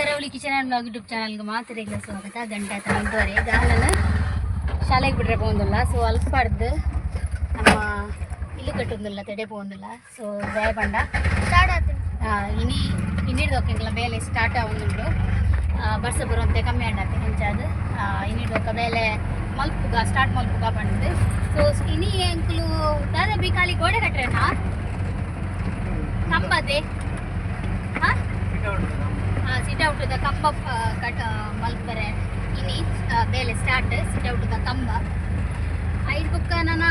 ಕರಾವಳಿ kitchen and blog YouTube ಚಾನಲ್ಗೆ ಈಗ ಸ್ವಾಗತ. ಗಂಟೆ ಆಯ್ತು ಒಂದೂವರೆ ನಾನು ಶಾಲೆಗೆ ಬಿಡ್ರೆ ಬಂದಿಲ್ಲ ಸೊ ಅಲ್ಪಾಡ್ದು ನಮ್ಮ ಇಲ್ಲಿ ಕಟ್ಟೊಂದಿಲ್ಲ ತಡೆ ಸ್ಟಾರ್ಟ್ ಸೊ ಜಯಬಂಡ ಇನಿ ಇನ್ನಿಡ್ದು ಹೋಗಿಲ್ಲ ಬೇಲೆ ಸ್ಟಾರ್ಟ್ ಆಗೊಂದುಂಡು ಬರ್ಸ ಬರುವಂತೆ ಕಮ್ಮಿ ಆಡತ್ತೆ ಹೆಂಚಾದು ಇನ್ನಿಡ್ದು ಹೋಗ ಬೇಲೆ ಮಲ್ಪುಗ ಸ್ಟಾರ್ಟ್ ಮಲ್ಪುಗ ಬಂದು. ಸೊ ಇನಿ ಎಂಕ್ಲು ದಾದ ಬಿಕಾಲಿ ಗೋಡೆ ಕಟ್ಟ್ರೇನಾ ಕಂಬದೆ ಹಾಂ? ಸಿಟ್ ಔಟ್ ಕಂಬ ಆ, ಕಟ್ ಮಲ್ಪರೆ ಇನಿ ಬೇಲೆ ಸ್ಟಾರ್ಟ್ ಸಿಟ್ ಔಟ್ ಕಂಬ ಐದು ಬುಕ್ಕ ನನ್ನ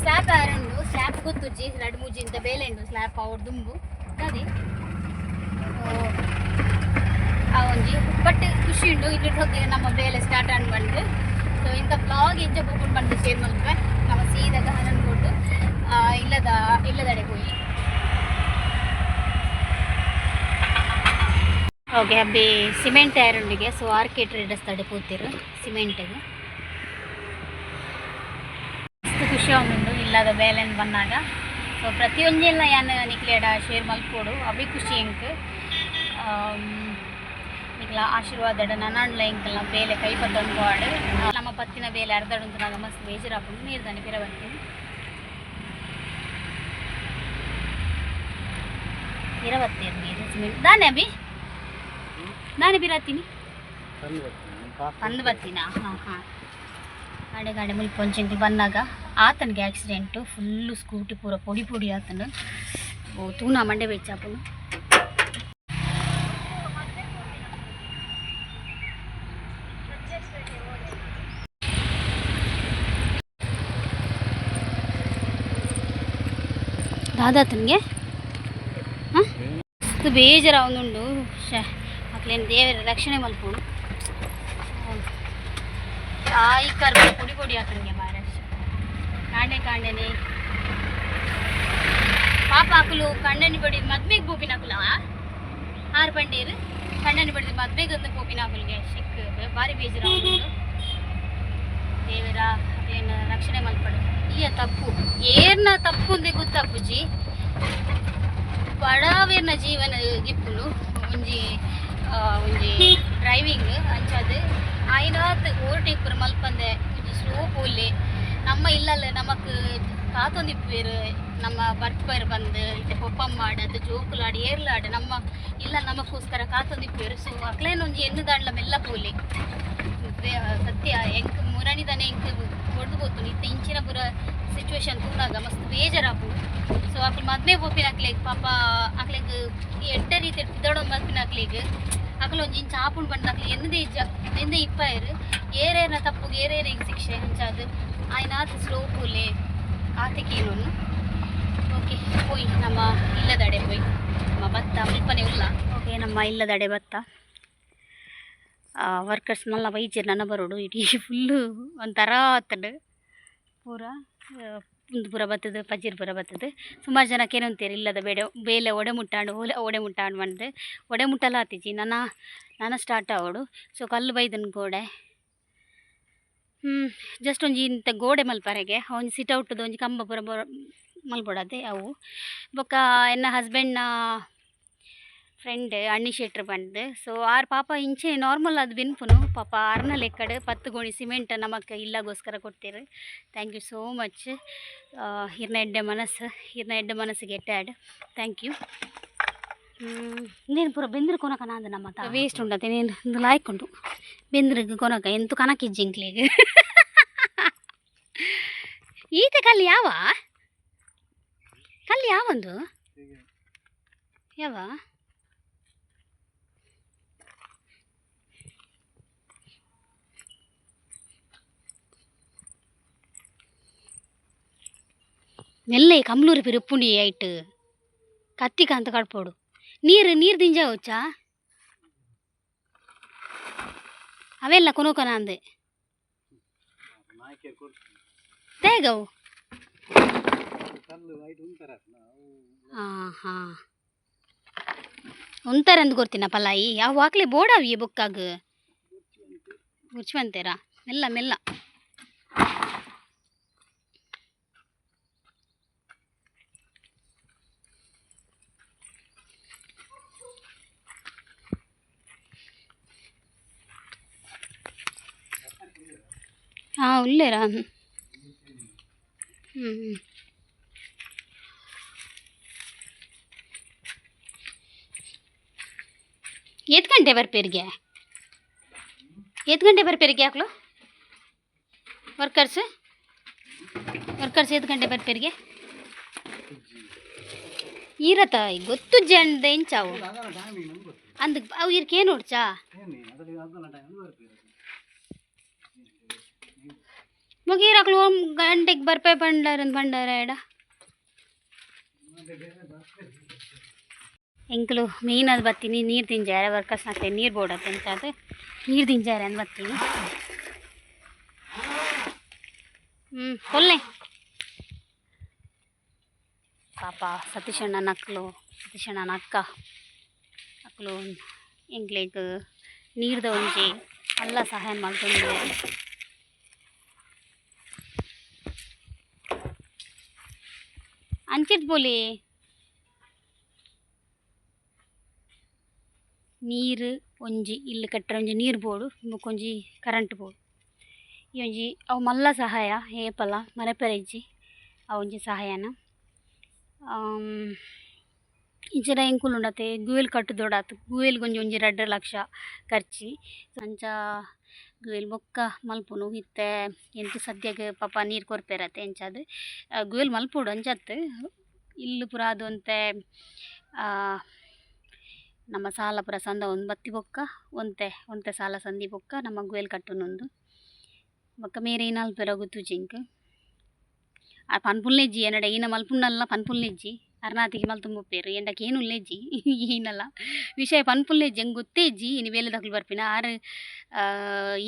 ಸ್ಲ್ಯಾಪ್ ಆರಂಡು ಸ್ಲ್ಯಾಪ್ ಗೊತ್ತುಜ್ಜಿ ಮೂಜಿ ಅಂತ ಬೇಲೆ ಉಂಡು ಸ್ಲ್ಯಾಪ್ ಅವ್ರ ದುಂಬು. ಅದೇ ಆ ಒಂಜಿ ಬಟ್ ಖುಷಿ ಉಂಡು ಇಲ್ಲಿ ಹೋಗಿ ನಮ್ಮ ಬೇಲೆ ಸ್ಟಾರ್ಟ್ ಆನ್ ಬಂದು ಸೊ ಇಂಥ ಬ್ಲಾಗ್ ಎಂಜ ಬುಕ್ಕೊಂಡು ಬಂದು ಶೇರ್ ಮಲ್ಪೆ ನಮ್ಮ ಸೀದಾಗ ಹನ್ನೊಂದು ಕೊಟ್ಟು ಇಲ್ಲದ ಇಲ್ಲದಡೆ ಹೋಗಿ. ಓಕೆ ಅಬ್ಬಿ ಸಿಮೆಂಟ್ ತಯಾರುಂಡಿಗೆ ಸೊ ಆರ್ಕೆ ಟ್ರೇಡರ್ಸ್ ತಡೆ ಕೂತಿರು ಸಿಮೆಂಟಿಗೆ. ಅಷ್ಟು ಖುಷಿ ಆಗುಂಡು ಇಲ್ಲದ ಬೇಲೆನ್ ಬಂದಾಗ. ಸೊ ಪ್ರತಿಯೊಂದೆಲ್ಲ ಯಾನು ನಿಕ್ಲೇಡ ಶೇರ್ ಮಲ್ಪೋಡು ಅಬ್ಬಿ ಖುಷಿ ಹೆಂಗೆ ನಿಕ್ಲ ಆಶೀರ್ವಾದ ನನಾಂಡ್ಲ ಇಂಕಲ್ನ ಬೇಲೆ ಕೈ ಪತ್ತೊಂದು ಆಡು ನಮ್ಮ ಪತ್ತಿನ ಬೇಲೆ ನಾನು ಮಸ್ತ್ ಬೇಜಾರಾಪುಂಡು ನೀರು ದಾನಿ ಬೇರೆ ಬರ್ತೀನಿ ಇರವತ್ತೇರು ನೀರು ಸಿಮೆಂಟ್. ದಾನೆ ಅಭಿ? ನಾನೇ ಬಿರತ್ತೀನಿ ಬಂದು ಬರ್ತೀನಾ ಹಾಂ ಹಾಂ. ಗಾಡಿ ಗಾಡಿ ಒಂಚಂತಿ ಬಂದಾಗ ಆತನಿಗೆ ಆಕ್ಸಿಡೆಂಟು ಫುಲ್ಲು ಸ್ಕೂಟಿ ಪೂರ ಪೊಡಿ ಪೊಡಿ ಆತನು. ಓ ತೂನ ಮಂಡೆ ಬೆಚ್ಚಾಪನು ದಾದಾತನಿಗೆ ಹಾಂ? ಬೇಜಾರ ಅವನುಂಡು ಮಕ್ಳೇನು ದೇವರ ರಕ್ಷಣೆ ಮಲ್ಪೋಡು ತಾಯಿ ಕರ್ಮ ಪುಡಿ ಪುಡಿ ಆತನಿಗೆ ಮಹಾರಾಷ್ಟ್ರ ಕಾಂಡೆ ಕಾಂಡೆನೆ ಪಾಪ ಹಾಕಲು ಕಂಡನಿ ಬಡಿದ ಮದ್ವೆಗೆ ಬೋಪಿನ ಹಾಕಲ ಆರು ಪಂಡೀರ್ ಕಂಡನಿ ಬಡಿದ ಮದ್ವೆಗೆ ಒಂದು ಬೋಪಿನ ಹಾಕಲ್ಗೆ ಸಿಕ್ಕ ಭಾರಿ ಬೇಜಾರು ದೇವರ ಏನು ರಕ್ಷಣೆ ಮಲ್ಪಡು ಈ ತಪ್ಪು ಏರ್ನ ತಪ್ಪು ಅಂದೆ ಗೊತ್ತಾಪುಜಿ ಬಡವೇರ್ನ ಜೀವನ ಗಿಪ್ಪುಲು ಒಂಜಿ ಆ, ಒಂಜಿ ಡ್ರೈವಿಂಗ್ ಅಂಚದು ಪುರ ಮಲ್ಪಂದೆ ಒಂಜಿ ಸ್ಲೋ ಪೋಲಿ ನಮ್ಮ ಇಲ್ಲಲ್ಲ ನಮಕ್ ಕಾತೊಂದಿಪ್ಪೇರು ನಮ್ಮ ಬರ್ಪರ್ ಬಂದು ಇತ್ತೆ ಪೊಪ್ಪಮ್ ಮಾಡದು, ಜೋಕುಲಾಡಿ, ಏರ್ಲಾಡು, ನಮ್ಮ ಇಲ್ಲ ನಮಗೋಸ್ಕರ ಕಾತೊಂದಿಪ್ಪೇರು ಸೊ ಅಕ್ಲೇನೊಂಜಿ ದಾಂಡ್ಲ ಮೆಲ್ಲ ಪೋಲಿ ಸತ್ಯ ಎಂಕ್ ಮುರಣಿದನೆ ಎಂಕ್ ಹೊಡೆದು ಗೊತ್ತು ಇತ್ತ ಇಂಚಿನ ಪುರ ಸಿಚುವೇಶನ್ ತೂನಾಗ ಮಸ್ತ್ ಬೇಜಾರಾಪು ಸೊ ಅಕ್ಲು ಮದ್ವೆ ಪೋಪಿನ ಅಕ್ಲೆಗ್ ಪಾಪ ಅಕ್ಲೆಗ್ ಎಡ್ಡ ರೀತಿ ಪಿದಡೋ ಮದ್ಪಿನ ಅಕ್ಲೆಗ್ ಅಕ್ಲು ಒಂಜಿ ಇಂಚ ಆಪುಂಡು ಬಂದ ಅಕ್ಲಿ ಎನ್ನದೇ ಇಜ್ಜ ಎಂದೇ ಇಪ್ಪಾಯರು ಏರೇನ ತಪ್ಪು, ಏರೇರ ಹಿಂಗೆ ಶಿಕ್ಷೆ ಹಂಚಾದು ಆಯ್ನಾತ ಸ್ಲೋ ಪೂಲೆ ಆತಕೇನು ಓಕೆ ಹೋಯ್, ನಮ್ಮ ಇಲ್ಲದಡೆ ಹೋಯ್. ನಮ್ಮ ಭತ್ತ ಮುಲ್ಪನೆ ಉಲ್ಲ ಓಕೆ ನಮ್ಮ ಇಲ್ಲದಡೆ ಭತ್ತ. ವರ್ಕರ್ಸ್ನೆಲ್ಲ ವೈಜರ್ ನನ್ನ ಬರೋಡು, ಇಡೀ ಫುಲ್ಲು ಒಂಥರ ಆತಡು. ಪೂರ ಒಂದು ಪೂರ ಬತ್ತದು, ಪಜ್ಜಿರ್ ಪೂರ ಬತ್ತದು. ಸುಮಾರು ಜನಕ್ಕೆ ಏನು ಅಂತೀರಿ, ಇಲ್ಲದ ಬೇಡ, ಬೇಲೆ ಒಡೆ ಮುಟ್ಟಾಂಡು, ಓಲೆ, ಒಡೆ ಮುಟ್ಟಾಂಡು ಮಾಡಿದೆ ಒಡೆ ಮುಟ್ಟಲ್ಲ ಆತಿಜಿ ನನ್ನ ನನ್ನ ಸ್ಟಾರ್ಟ್ ಆವಡು. ಸೊ ಕಲ್ಲು ಬೈದನ್ ಗೋಡೆ. ಜಸ್ಟ್ ಒಂಜಿ ಇಂಥ ಗೋಡೆ ಮಲ್ಪರೆಗೆ ಒಂಜಿ ಸಿಟ್ ಔಟದ ಒಂಜಿ ಕಂಬ ಪೂರ ಬೊ ಮಲ್ಪೊಡದೆ ಅವು. ಬೊಕ್ಕ ಎನ್ನ ಹಸ್ಬೆಂಡ್ನ ಫ್ರೆಂಡ್ ಅಣ್ಣಿ ಶೆಟ್ರ್ ಬಂದು. ಸೊ ಆರ್ ಪಾಪ ಇಂಚೆ ನಾರ್ಮಲ್ ಅದು ಬಿನ್ಪುನು. ಪಾಪ ಆರ್ನ ಲೆಕ್ಕಡೆ ಪತ್ತು ಗೋಣಿ ಸಿಮೆಂಟ್ ನಮಗೆ ಇಲ್ಲಗೋಸ್ಕರ ಕೊಡ್ತೀರಿ. ಥ್ಯಾಂಕ್ ಯು ಸೋ ಮಚ್ ಇರ್ನ ಎಡ್ಡೆ ಮನಸ್ಸು. ಇರ್ನ ಎಡ್ಡೆ ಮನಸ್ಸಿಗೆ ಎಟ್ಟಾಡ್ ಥ್ಯಾಂಕ್ ಯು ನೀನು ಪೂರ ಬೆಂದ್ರೆ ಕೊನಕ ನಾಂದು ನಮ್ಮ ತಾ ವೇಸ್ಟ್ ಉಂಡತೆ ನೀನು ಒಂದು ಉಂಟು ಬೆಂದ್ರಿಗೆ ಕೊನಕ ಎಂತು ಕನಕಿಜ್ಜಿಂಕ್ಲಿಗೆ ಈತೆ ಕಲ್ಲಿ ಯಾವ? ಕಲ್ಲಿ ಯಾವೊಂದು? ಯಾವ? మెల్లయి కమ్లూరి పిరుప్పుండి ఐట్ కత్తికి అంత కడపోడు నీరు నీరు దింజావచ్చా ಅವೆಲ್ಲ ಕೊನೋಕನ ಅಂದೆ ತೇಗವು ಹಾಂ ಹಾಂ ಉಂತಾರೆ ಅಂದ್ ಗೊತ್ತಿನ ಪಲಾಯಿ ಯಾವ ಹಾಕ್ಲೆ ಬೋಡಾವಿ ಬೊಕ್ಕಾಗ ಮುಚ್ಚುವಂತೇರಾ ಮೆಲ್ಲ ಮೆಲ್ಲ ಹಾಂ ಉಳ್ಳೇರಾ ಹ್ಞೂ ಹ್ಞೂ ಎತ್ತು ಗಂಟೆ ಬರ್ಪೇರಿಗೆ ಎತ್ತು ಗಂಟೆ ಬರ್ಪೇರಿಗೆ ಯಾಕಲು ವರ್ಕರ್ಸ್ ವರ್ಕರ್ಸ್ ಎತ್ತು ಗಂಟೆ ಬರ್ಪೇರಿಗೆ ಈರತ ಗೊತ್ತು ಜಂಡ ಎಂಚಾವು ಅಂದ ಅವು ಇರ್ಕೆ ನೋಡ್ಚಾ ಒಂದು ಗಂಟೆಗೆ ಬರ್ಪೆ ಬಂಡಾರ ಬಂಡಾರ ಎಡ. ಎಂಕ್ಲು, ಮೀನ್ ಅದು ಬತ್ತೀನಿ, ನೀರು ತಿಂಜಾರೆ ವರ್ಕರ್ಸ್ ಹಾಕ್ತೇನೆ ನೀರು ಬೋಡತ್ತೆ ಅಂತ ಅದು? ನೀರು ತಿಂಜಾರೆ ಅಂತ ಬತ್ತೀನಿ. ಹ್ಞೂ ಕೊಲ್ಲೆ ಪಾಪ, ಸತೀಶಣ್ಣನ ಅಕ್ಕಲು ಸತೀಶಣ್ಣನ ಅಕ್ಕ. ಅಕ್ಕಲು ಎಂಕ್ಳಿಗೆ ನೀರ್ದ ಒಂಜಿ ಎಲ್ಲ ಸಹಾಯ ಮಾಡ್ಕೊಂಡಿದ್ದಾರೆ. ಅಂಚಿಟ್ ಬೋಲಿ. ನೀರು, ಒಂಜಿ, ಇಲ್ಲಿ ಕಟ್ಟರೆ ಒಂಜಿ ನೀರು ಬೋಡು ಬೊಕೊಂಜಿ ಕರೆಂಟ್ ಬೋಡು. ಈ ಒಂಜಿ, ಅವು ಮಲ್ಲ ಸಹಾಯ, ಏಪಲ ಮರೆಪರೆಜ್ಜಿ ಆ ಒಂಜಿ ಸಹಾಯನ. ಇಂಚಿನ ಎಂಕುಲು ಉಂಡತೆ, ಗುಯಲ್ ಕಟ್ಟು ದೊಡಾತು. ಗುಯಲ್ ಒಂಜಿ ಒಂಜಿ ರಡ್ಡ್ ಲಕ್ಷ ಖರ್ಚಿ. ಅಂಚ ಗುಯಲ್ ಬೊಕ್ಕ ಮಲ್ಪುನು ಇತ್ತೆ ಎಂತು ಸದ್ಯಗ್ ಪಾಪ ನೀರು ಕೊರ್ಪೇರತ್ತೆ ಎಂಚಾದ್. ಗುಯಲ್ ಮಲ್ಪುಡು ಅಂಜತ್ತು ಇಲ್ಲು ಪುರ ಅದು ಆ, ನಮ್ಮ ಸಾಲ ಪುರ ಸಂದ ಒಂದು ಬತ್ತಿ ಬೊಕ್ಕ ಒಂತೆ ಒಂತೆ ಸಾಲ ಸಂದಿ ಬೊಕ್ಕ ನಮ್ಮ ಗುಯಲ್ ಕಟ್ಟುನೊಂದು ಬೊಕ್ಕ ಮೇರೆ ಏನಾಲ್ ಪೆರ ಜಿಂಕ್. ಆ ಪನ್ಪುಲ್ನೆಜ್ಜಿ ಎನ್ನಡ ಈನ ಮಲ್ಪುಣ್ಣಲ್ಲ ಪನ್ಪುಲ್ನೆಜ್ಜಿ. ಅರ್ನಾತಿಗೆ ಮಲ್ ತುಂಬ ಪೇರು ಎಂಡಕ್ಕೆ ಏನು ಉಲ್ಲೇಜಿ ಏನಲ್ಲ. ವಿಷಯ ಪನ್ಪುಲ್ನೆಜ್ಜಿ ಹೆಂಗೆ ಗೊತ್ತೇಜ್ಜಿ ಇನಿ ವೇಲೆ ದಕ್ಕಲು ಬರ್ಪಿನ? ಆರು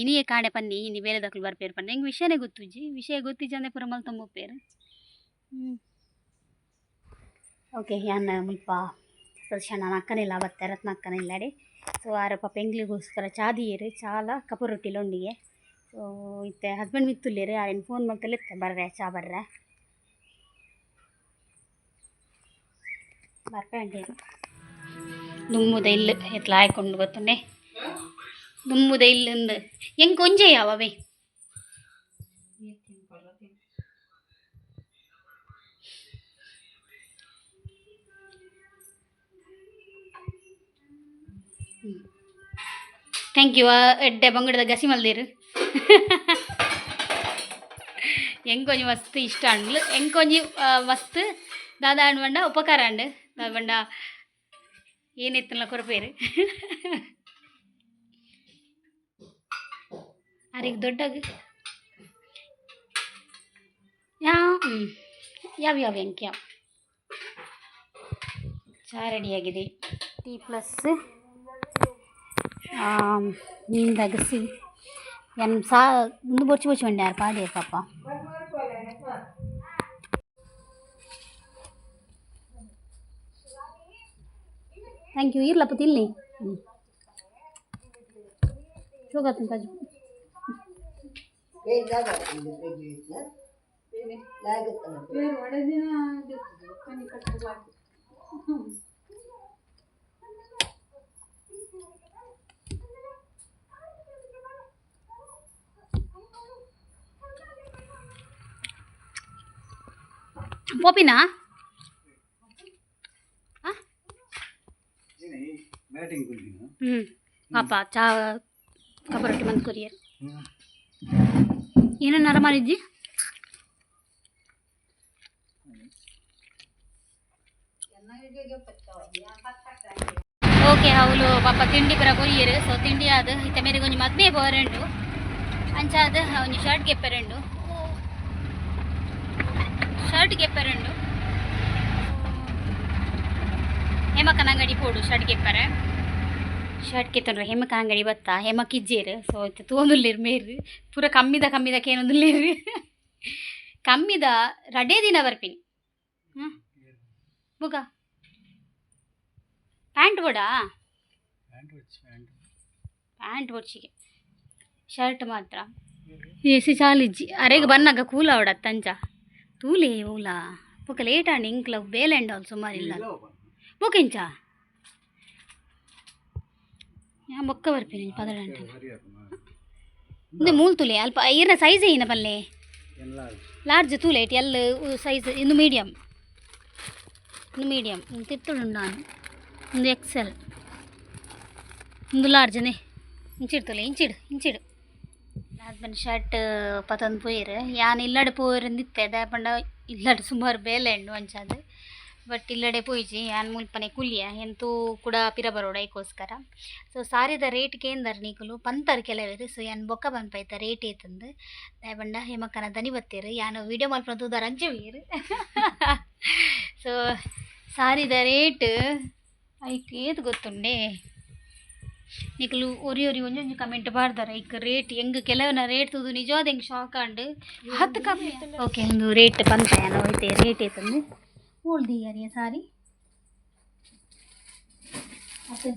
ಇನಿಯೇ ಕಾಣೆ ಪನ್ನಿ ಇನಿ ಬೇಲೆ ದಕ್ಕಲು ಬರ್ಪೇರು ಪನ್ನಿ. ಹೆಂಗೆ ವಿಷಯನೇ ಗೊತ್ತುಜ್ಜಿ ವಿಷಯ ಗೊತ್ತಿಜ್ಜಿ ಅಂದೆ ಪೂರ ಮಲ್ ತುಂಬ ಹ್ಞೂ ಓಕೆ ಯಾನ್ ಮುಲ್ಪ ಸದಸ್ಯ ನಾನು ಅಕ್ಕನಿಲ್ಲ ಬತ್ತೆ ರತ್ನ ಅಕ್ಕನಿಲ್ಲಡೆ ಸೊ, ಆರ ಪಾಪ ಎಂಗ್ಲಿಗೋಸ್ಕರ ಚಾದಿಯರು ಚಾಲ ಕಪು ರೊಟ್ಟಿ ಲೊಂಡಿಗೆ ಸೊ, ಇತ್ತೆ ಹಸ್ಬೆಂಡ್ ಮಿತ್ತುಲ್ಲೇರು ಆಯನ್ ಫೋನ್ ಮಾಡ್ತಲೇ ಬರ್ರೆ, ಚಾ ಬರ್ರೆ. ಬರ್ಪೇಂಡಿ ದುಮ್ಮುದ ಇಲ್ಲು ಎತ್ಲ ಹಾಯ್ಕೊಂಡು ಗೊತ್ತುಂಡೆ ದುಮ್ಮುದ ಇಲ್ಲಂದು ಹೆಂಗೆ ಕೊಂಜೆ ಯಾವವೇ ಥ್ಯಾಂಕ್ ಯು ಎಡ್ಡೆ ಬಂಗಡದ ಗಸಿ ಮಲ್ದೇರು ಎಂಕೊಂಜಿ ಮಸ್ತ್ ಇಷ್ಟ ಅಂಡ್ಲು ಎಂಕೊಂಜಿ ಮಸ್ತ್ ದಾದಾ ಅಂಡ್ ಬಂಡ ಉಪಕಾರ ಅಂಡ್ ದಾದ ಬಂಡ ಏನೆತ್ತಲ್ಲ ಕೊರಪೇರು ಅರಿಗೆ ದೊಡ್ಡಗ ಯಾವ ಹ್ಞೂ ಯಾವ ಯಾವ ಎಂಕ್ ಯಾವ ಚಹಾ ರೆಡಿಯಾಗಿದೆ ಟೀ ಪ್ಲಸ್ ಮೀನು ದಗಸಿ ಎನ್ ಸಾ ಮುಂದೆ ಬೊಚ್ಚಿ ಬೊಚ್ಚಿ ಬಂಡೆ ಯಾರು ಪಾಡಿ ಪಾಪ ಥ್ಯಾಂಕ್ ಯು ಇರ್ಲಪ್ಪ ತಿನ್ನಿ ಹ್ಞೂ ಹೋಗತ್ತೆ ಕಾಜು ಪೋಪಿನಾ ಪಾಪ ಚಾ ಕಬ್ಬ ರೊಟ್ಟಿ ಮಂತ್ ಕೊರಿಯರ್. ನರ ಮಾಡಿದ್ದಿ? ಓಕೆ ಅವಳು ಪಾಪ ತಿಂಡಿ ಬರ ಕೊರಿಯರ್. ಸೊ ತಿಂಡಿ ಅದು ಇತ್ತ ಮೇರೆ ಕೊಂಚ ಮದ್ವೆ ಬೋರೆಂಡು ಅಂಚಾದ ಒಂಜಿ ಶರ್ಟ್ ಗೆಪ್ಪೆರೆಂಡು ಶರ್ಟ್ ಗೆಪ್ಪೆರೆಂಡು ಹೇಮಕ್ಕನ ಅಂಗಡಿ ಪೋಡು ಶರ್ಟ್ ಗೆಪ್ಪರೆ ಶರ್ಟ್ ಕೆತ್ತನ್ರ ಹೆಮ್ಮಕ್ಕ ಅಂಗಡಿ ಬತ್ತ? ಹೆಮ್ಮಕ್ಕ ಇಜ್ಜೇರು ಸೊ ತೋಂದುಲ್ಲೇರು ಮೇರು. ಪೂರ ಕಮ್ಮಿದ ಕಮ್ಮಿದ ಏನೊಂದುಲ್ಲೇರು ಕಮ್ಮಿದ ರಡೇ ದಿನ ಬರ್ಪಿನಿ. ಹ್ಞೂ ಬುಗ ಪ್ಯಾಂಟ್ ಬೋಡಾ ಪ್ಯಾಂಟ್ ಬೊಡ್ಚಿಗೆ ಶರ್ಟ್ ಮಾತ್ರ. ಎಸಿ ಚಾಲಿಜ್ಜಿ ಅರೆಗೆ ಬನ್ನಾಗ ಕೂಲ ಅವಡ ತಂಚ ತೂಲೆ ಓಲಾ. ಬೊಕ ಲೇಟ್ ಆಂಡ್ ಇಂಕ್ಲ ಬೇಲೆಂಡ್ ಆಲ್ ಸುಮಾರಿಲ್ಲ ಬೊಕೆಂಚ ಯಾ ಬೊಕ್ಕ ಬರ್ಪೇನೆ ಪದರಂಟ ಸರಿ ಆಯ್ತು ಇಂದು ಮೂಲು ತುಲೆ ಅಲ್ಪ ಏನ ಸೈಜ್ ಏನ ಪಲ್ಲೆ ಎಲ್ಲ ಲಾರ್ಜ್ ತೂಲೆ ಇಟ್ಟು ಎಲ್ಲ ಸೈಜ್ ಇನ್ನು ಮೀಡಿಯಮ್ ಇನ್ನು ಮೀಡಿಯಮ್ ತಿತ್ತುಂಡು ನಾನು ಒಂದು ಎಕ್ಸೆಲ್ ಒಂದು ಲಾರ್ಜ್ನೇ ಇಂಚಿಡ್ತಲೆ ಇಂಚಿಡು ಇಂಚಿಡು ಹಸ್ಬೆಂಡ್ ಶರ್ಟ್ ಪತಂದು ಪೋಯಿರು ಯಾನ್ ಇಲ್ಲಡೆ ಪೋಯಿರಂದಿತ್ತೆ ದಾಪಂಡ ಇಲ್ಲಡೆ ಸುಮಾರು ಬೇಲೆ ಉಂಡು ಅಂಚಾದು ಬಟ್ ಇಲ್ಲಡೆ ಪೋಯಿಜಿ ಯಾನ್ ಮುಲ್ಪನೆ ಕುಲಿಯ ಎಂತೂ ಕೂಡ ಪಿರ ಬರೋಡ ಐಕೋಸ್ಕರ ಸೊ ಸಾರಿದ ರೇಟ್ ಕೇಂದರ್ ನೀಕುಲು ಪಂತರ್ ಕೆಲವೇರು ಸೊ ಯಾನ್ ಬೊಕ್ಕ ಪನ್ಪೈತ ರೇಟ್ ಏತಂದು ದಾಯಪಂಡ ಹೇಮಕ್ಕನ ದನಿ ಬತ್ತೀರು ಯಾನು ವಿಡಿಯೋ ಮಲ್ಪನ ತೂದಾರ ಅಂಚವೀರು ಸೊ ಸಾರಿದ ರೇಟ್ ಐಕ್ ಏತ್ ಗೊತ್ತುಂಡೆ. ನಿಕಲು ಒರಿ ಒರಿ ಒಂಜಿ ಒಂಜಿ ಕಮೆಂಟ್ ಮಾಡ್ದಾರ ಐಕ್ ರೇಟ್ ಹೆಂಗ್ ಕೆಲವನ ರೇಟ್ ತೂದು ನಿಜವಾದ ಹೆಂಗ್ ಶಾಕ್ ಆಂಡ್ ಹತ್ತು ಕಮ್ಮಿ. ಓಕೆ ಒಂದು ರೇಟ್ ಪಂತ ಏನೋ ಐತೆ ರೇಟ್ ಐತಂದು ಓಲ್ದಿಯಾರಿಯ ಸಾರಿ ಅದು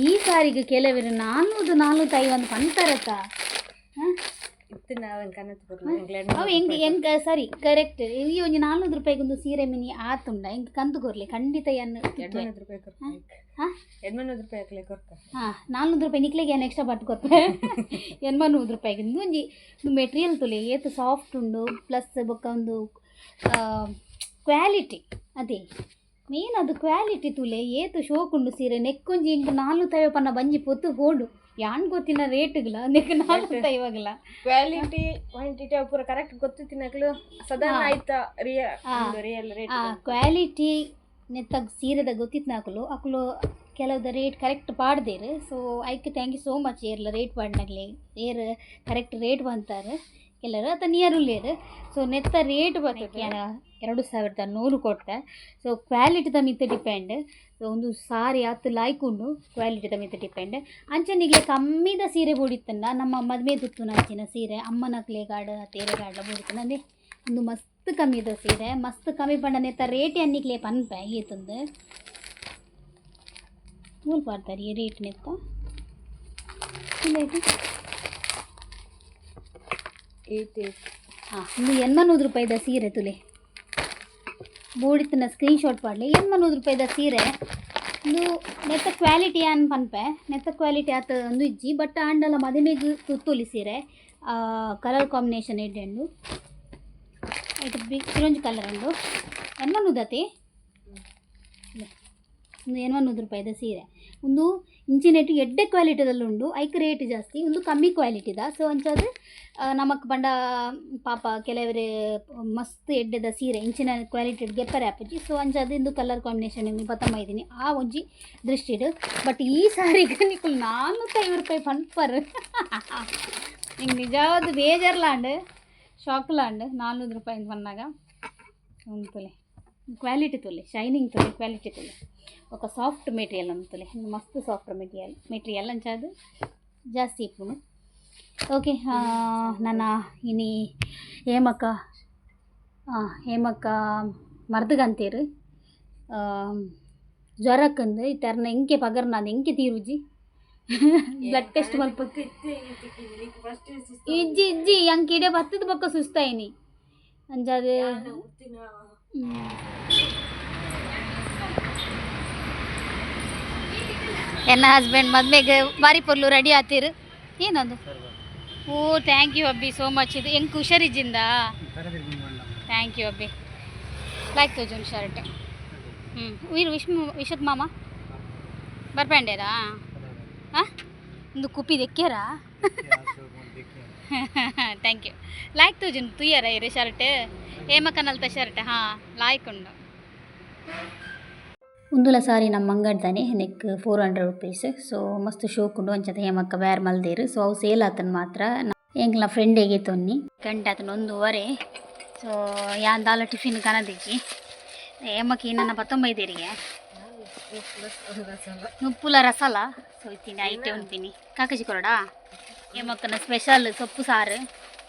ಈ ಸಾರಿಗೆ ಕೆಲವರು ನಾನ್ನೂರು ನಾನ್ನೂರ ಐವತ್ತು ಕನ್ನಡ ಅವು ಹೆಂಗೆ ಹೆಂಗೆ ಸರಿ ಕರೆಕ್ಟ್ ಈ ಒಂದು ನಾನ್ನೂರು ರೂಪಾಯಿಗೊಂದು ಸೀರೆ ಮಿನಿ ಆತುಂಡ ಹೆಂಗೆ ಕಂತು ಕೊರ್ಲಿ ಖಂಡಿತ ಎನ್ನು ಎಡ್ಮನೂರು ರೂಪಾಯಿ ಹಾಂ ನಾನ್ನೂರು ರೂಪಾಯಿ ನಿಕ್ಲಿಗೆ ಏನು ಎಕ್ಸ್ಟ್ರಾ ಬಟ್ಟು ಕೊಡ್ತಾರೆ ಎನ್ಮನೂರು ರೂಪಾಯಿಗೆ ಒಂಜಿ ಮೆಟೀರಿಯಲ್ ತುಲಿ ಏತು ಸಾಫ್ಟ್ ಉಂಡು ಪ್ಲಸ್ ಬೊಕ್ಕ ಒಂದು ಕ್ವಾಲಿಟಿ ಅದೇ ಮೇನ್ ಅದು ಕ್ವಾಲಿಟಿ ತುಲೆ ಏತು ಶೋಕುಂಡು ಸೀರೆ ನೆಕ್ಕೊಂಜಿ ಇಂಕ ನಾಲ್ಕು ಪನ್ನ ಬಂಜಿ ಪೊತ್ತು ಹೋಡು. ಯಾನ್ ಗೊತ್ತಿನ ರೇಟ್ಗಳ ನೆಕ್ ನಾಲ್ಕು ತೈವಾಗಲ ಕ್ವಾಲಿಟಿ ಕ್ವಾಂಟಿಟಿ ಪೂರ ಕರೆಕ್ಟ್ ಗೊತ್ತು ತಿನ್ನಕ್ಲು ಸದಾ ಆಯ್ತಾ ರಿಯ ರಿಯಲ್ ರೇಟ್ ಕ್ವಾಲಿಟಿ ನೆತ್ತ ಸೀರೆದ ಗೊತ್ತಿತ್ತು ನಾಕಲು ಅಕಲು ಕೆಲವ್ದ ರೇಟ್ ಕರೆಕ್ಟ್ ಪಾಡ್ದೇರು. ಸೊ ಐಕ್ ಥ್ಯಾಂಕ್ ಯು ಸೋ ಮಚ್ ಏರ್ಲ ರೇಟ್ ಪಾಡ್ನಾಗ್ಲಿ. ಏರ್ ಕರೆಕ್ಟ್ ರೇಟ್ ಬಂತಾರೆ. ಕೆಲರು ಅತ ನಿಯರ್ ಅದು ಸೊ ನೆತ್ತ ರೇಟ್ ಬರ್ತದೆ. ಎರಡು ಸಾವಿರದ ನೂರು ಕೊಟ್ಟೆ. ಸೊ ಕ್ವಾಲಿಟಿದ ಮಿತ್ತ ಡಿಪೆಂಡ್ ಸೊ ಒಂದು ಸಾರಿ ಆತು ಕ್ವಾಲಿಟಿ ಕ್ವಾಲಿಟಿದ ಮಿತ್ತ ಡಿಪೆಂಡ್ ಅಂಚನಿಗೆ ಕಮ್ಮಿದ ಸೀರೆ ಬೂಡಿತ್ತನ್ನ ನಮ್ಮ ಮದುವೆ ತುತ್ತು ನಂಚಿನ ಸೀರೆ ಅಮ್ಮನ ಕ್ಲೇಗಾಡು ತೇರೆಗಾಡ ಬೋಡಿತ್ತಂಡ ಅಂದರೆ ಒಂದು ಮಸ್ತ್ ಕಮ್ಮಿದ ಸೀರೆ ಮಸ್ತ್ ಕಮ್ಮಿ ಪಂಡ ನೆತ್ತ ರೇಟ್ ಅನ್ನಿಕ್ಲೆ ಪನ್ಪೆ ಈತಂದು. ಮೂಲ್ ಪಾಡ್ತಾರೆ ಈ ರೇಟ್ ನೆತ್ತ. Rate eight eight. ಹಾಂ ಒಂದು ಎನ್ಮನೂರು ರೂಪಾಯಿದ ಸೀರೆ ತುಲೆ. ಬೂಡಿತನ ಸ್ಕ್ರೀನ್ಶಾಟ್ ಮಾಡಲಿ. ಪಾಡ್ಲಿ ಎನ್ಮನೂರು ರೂಪಾಯಿದ ಸೀರೆ. ಒಂದು ನೆತ್ತ ಕ್ವಾಲಿಟಿ ಅನ್ ಪನ್ಪೆ? ನೆತ್ತ ಕ್ವಾಲಿಟಿ ಆತ ಒಂದು ಇಜ್ಜಿ. ಬಟ್ ಆಂಡಲ ಮದಿಮೆಗೆ ತುತ್ತುಲಿ ಸೀರೆ. ಕಲರ್ ಕಾಂಬಿನೇಷನ್ ಇಡ್ಡೆಂಡು ಇದು ಬಿ ಇರೊಂಜಿ ಕಲರ್ ಉಂಡು ಎನ್ಮನೂದತಿ ಒಂದು ಎನ್ಮನೂರು ರೂಪಾಯಿದ ಸೀರೆ. ಒಂದು ಇಂಚಿನೆಟ್ ಎಡ್ಡೆ ಕ್ವಾಲಿಟಿದಲ್ಲುಂಡು, ಐಕ್ ರೇಟ್ ಜಾಸ್ತಿ, ಒಂದು ಕಮ್ಮಿ ಕ್ವಾಲಿಟಿದ. ಸೊ ಅಂಚಾದ್ರೆ ನಮಕ್ ಪಂಡ ಪಾಪ ಕೆಲವರು ಮಸ್ತ್ ಎಡ್ಡೆದ ಸೀರೆ, ಇಂಚಿನ ಕ್ವಾಲಿಟಿ ಗೆಪ್ಪರೆ ಆಪುಜಿ. ಸೊ ಅಂಚಾದ್ರೆ ಇಂದು ಕಲರ್ ಕಾಂಬಿನೇಷನ್ ಬತ್ತಮ್ಮ ಇದ್ದೀನಿ. ಆ ಒಂಜಿ ದೃಷ್ಟಿಡು ಬಟ್ ಈ ಸಾರಿಗೆ ನಿಕ್ಕು ನಾನ್ನೂತ್ತೈವತ್ತು ರೂಪಾಯಿ ಪಂಪರ್ ಹಿಂಗೆ ನಿಜವಾದ ಬೇಜಾರ್ಲಾಂಡ್ ಶಾಕ್ಲಾಂಡ್ ನಾನ್ನೂರು ರೂಪಾಯಿ ಬಂದಾಗ. ತೊಲೆ. ಕ್ವಾಲಿಟಿ ತೊಲೆ ಶೈನಿಂಗ್ ತೊಲೆ ಕ್ವಾಲಿಟಿ ತೊಲೆ ఒక సాఫ్ట్ మెటీరియల్ అంతలే మస్తు సాఫ్ట్ మెటీరియల్ మెటీరియల్ అంచాదు ಜಾಸ್ತಿ ಇಪ್ಪುನು ಓಕೆ ನನ್ನ ಇನಿ ಹೇಮಕ್ಕ ಹೇಮಕ್ಕ ಮರ್ದಗಂತೀರು ಜ್ವರಕ್ಕಂದು ಈ ಥರನ ಎಂಕೆ ಪಗರ್ ನಾನು ಎಂಕೆ ತೀರುಜಿ ಬ್ಲಡ್ ಟೆಸ್ಟ್ ಮಲ್ಪ ಇಜ್ಜಿ ಇಜ್ಜಿ ಅಂಕೆ ಇಡೇ ಬತ್ತದ ಬಕ್ಕ ಸುಸ್ತಾಯಿನಿ ಅಂಜಾದು ಎನ್ನ ಹಸ್ಬೆಂಡ್ ಮದ್ವೆಗೆ ಬಾರಿ ಪೊರ್ಲು ರೆಡಿ ಆತೀರು? ಏನೊಂದು? ಓ ಥ್ಯಾಂಕ್ ಯು ಅಬ್ಬಿ ಸೋ ಮಚ್ ಇದು ಹೆಂಗೆ ಹುಷಾರಿದ್ದಿಂದ? ಥ್ಯಾಂಕ್ ಯು ಅಬ್ಬಿ. ಲೈಕ್ ತೋಜುನ್ ಶರ್ಟ್ ಹ್ಞೂ ವೀರು ವಿಶ್ ವಿಶದ್ ಮಾಮ. ಬರ್ಪಂಡೇರಾ ಹಾಂ? ಒಂದು ಕುಪ್ಪಿ ದೆಕ್ಕ್ಯಾರಾ ಥ್ಯಾಂಕ್ ಯು ಲೈಕ್ ತೋಜುನ್ ತುಯ್ಯಾರ ಇರಿ ಶರ್ಟ್? ಏಮಕನಲ್ತ ಶರ್ಟ್ ಹಾಂ ಲಾಯ್ಕ್ ಉಂಡು. ಉಂದುಲ ಸಾರಿ ನಮ್ಮ ಅಂಗಡ್ದಾನೆ ನೆಕ್ ಫೋರ್ ಹಂಡ್ರೆಡ್ ರುಪೀಸ್ ಸೊ ಮಸ್ತ್ ಶೋಕ್ ಉಂಡು ಅಂಚದ ಹೇಮಕ್ಕ ಬೇರೆ ಮಲ್ದೇರು. ಸೊ ಅವು ಸೇಲ್ ಆತನ್ ಮಾತ್ರ. ಎಂಕ್ಲ ಫ್ರೆಂಡಿಗೆ ತೊನ್ನಿ. ಗಂಟೆ ಆತನ ಒಂದೂವರೆ. ಸೊ ಯಾಂದಾಲ ಟಿಫಿನ್ ಕನದಿಕ್ಕಿ ಹೇಮಕ್ಕ ನನ್ನ ಪತ್ತೊಂಬೈದೇರಿಗೆ ಉಪ್ಪುಲ ರಸಲ. ಸೊ ಇತ್ತೀನಿ ಐಟೆ ಉಂತೀನಿ ಕಾಕಜಿ ಕೊರಡಾ? ಹೇಮಕ್ಕನ ಸ್ಪೆಷಲ್ ಸೊಪ್ಪು ಸಾರು.